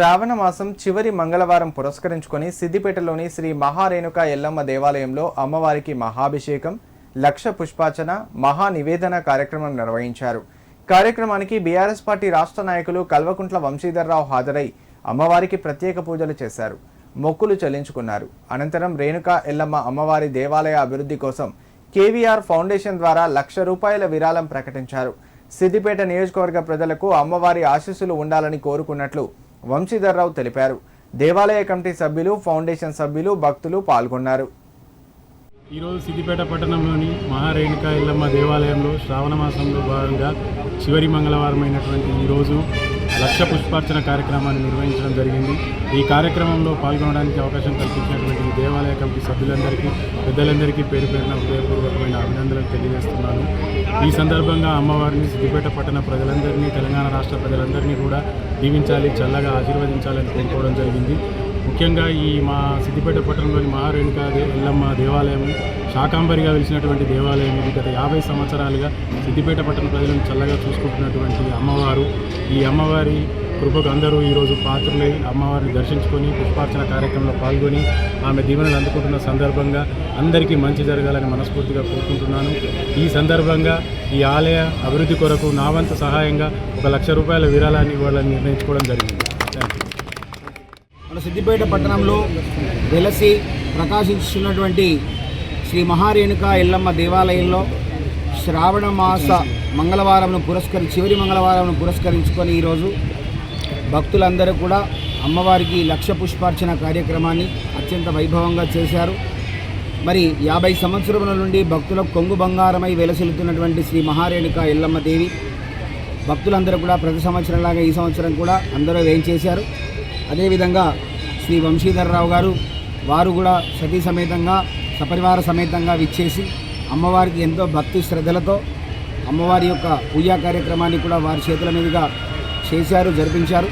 శ్రావణ మాసం చివరి మంగళవారం పురస్కరించుకొని సిద్దిపేటలోని శ్రీ మహారేణుక ఎల్లమ్మ దేవాలయంలో అమ్మవారికి మహాభిషేకం లక్ష పుష్పార్చన మహా నివేదన కార్యక్రమం నిర్వహించారు. కార్యక్రమానికి బీఆర్ఎస్ పార్టీ రాష్ట్ర నాయకులు కల్వకుంట్ల వంశీధర్రావు హాజరై అమ్మవారికి ప్రత్యేక పూజలు చేశారు. మొక్కులు చెల్లించుకున్నారు. అనంతరం రేణుక ఎల్లమ్మ అమ్మవారి దేవాలయ అభివృద్ధి కోసం కేవీఆర్ ఫౌండేషన్ ద్వారా లక్ష రూపాయల విరాళం ప్రకటించారు. సిద్దిపేట నియోజకవర్గ ప్రజలకు అమ్మవారి ఆశీస్సులు ఉండాలని కోరుకున్నట్లు వంశీధర్రావు తెలిపారు. దేవాలయ కమిటీ సభ్యులు ఫౌండేషన్ సభ్యులు భక్తులు పాల్గొన్నారు. ఈరోజు సిద్దిపేట పట్టణంలోని మహారేణుక ఎల్లమ్మ దేవాలయంలో శ్రావణ మాసంలో భాగంగా చివరి మంగళవారం అయినటువంటి ఈరోజు లక్ష పుష్పార్చన కార్యక్రమాన్ని నిర్వహించడం జరిగింది. ఈ కార్యక్రమంలో పాల్గొనడానికి అవకాశం కల్పించినటువంటి ఈ దేవాలయ కమిటీ సభ్యులందరికీ పెద్దలందరికీ పేరు పేరున హృదయపూర్వకమైన అభినందనలు తెలియజేస్తున్నాను. ఈ సందర్భంగా అమ్మవారిని సిద్దిపేట పట్టణ ప్రజలందరినీ తెలంగాణ రాష్ట్ర ప్రజలందరినీ కూడా దీవించాలి చల్లగా ఆశీర్వదించాలని కోరుకోవడం జరిగింది. ముఖ్యంగా ఈ మా సిద్దిపేట పట్టణంలోని మహారేణుక ఎల్లమ్మ దేవాలయం శాకాంబరిగా వెలిసినటువంటి దేవాలయం ఇది. గత యాభై సంవత్సరాలుగా సిద్దిపేట పట్టణ ప్రజలను చల్లగా చూసుకుంటున్నటువంటి అమ్మవారు. ఈ అమ్మవారి కృపకు అందరూ ఈరోజు పాత్రులై అమ్మవారిని దర్శించుకొని పుష్పార్చన కార్యక్రమంలో పాల్గొని ఆమె దీవెనలు అందుకుంటున్న సందర్భంగా అందరికీ మంచి జరగాలని మనస్ఫూర్తిగా కోరుకుంటున్నాను. ఈ సందర్భంగా ఈ ఆలయ అభివృద్ధి కొరకు నా వంతు సహాయంగా ఒక లక్ష రూపాయల విరాళాన్ని ఇవ్వాలని నిర్ణయించుకోవడం జరిగింది. మన సిద్దిపేట పట్టణంలో వెలసి ప్రకాశిస్తున్నటువంటి శ్రీ మహారేణుక ఎల్లమ్మ దేవాలయంలో శ్రావణ మాస మంగళవారంను పురస్కరి చివరి మంగళవారంను పురస్కరించుకొని ఈరోజు భక్తులందరూ కూడా అమ్మవారికి లక్ష పుష్పార్చన కార్యక్రమాన్ని అత్యంత వైభవంగా చేశారు. మరి యాభై సంవత్సరముల నుండి భక్తులకు కొంగు బంగారమై వెలసిల్లుతున్నటువంటి శ్రీ మహారేణుక ఎల్లమ్మ దేవి భక్తులందరూ కూడా ప్రతి సంవత్సరంలాగా ఈ సంవత్సరం కూడా అందరూ వేయించేశారు అదేవిధంగా శ్రీ వంశీధరరావు గారు వారు కూడా సతీ సమేతంగా సపరివార సమేతంగా విచ్చేసి అమ్మవారికి ఎంతో భక్తి శ్రద్ధలతో అమ్మవారి యొక్క పూజా కార్యక్రమాన్ని కూడా వారి చేతుల మీదుగా చేశారు జరిపించారు.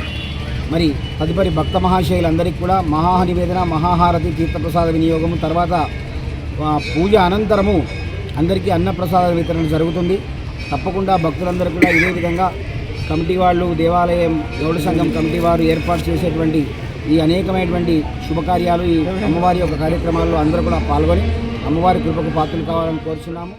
మరి తదుపరి భక్త మహాశయులందరికీ కూడా మహానివేదన మహాహారతి తీర్థప్రసాద వినియోగము తర్వాత పూజ అనంతరము అందరికీ అన్నప్రసాద వితరణ జరుగుతుంది. తప్పకుండా భక్తులందరూ కూడా ఇదే విధంగా కమిటీ వాళ్ళు దేవాలయం గౌడ సంఘం కమిటీ వారు ఏర్పాటు చేసేటువంటి ఈ అనేకమైనటువంటి శుభకార్యాలు ఈ అమ్మవారి యొక్క కార్యక్రమాల్లో అందరూ కూడా పాల్గొని అమ్మవారి కృపకు పాత్రలు కావాలని కోరుచున్నాము.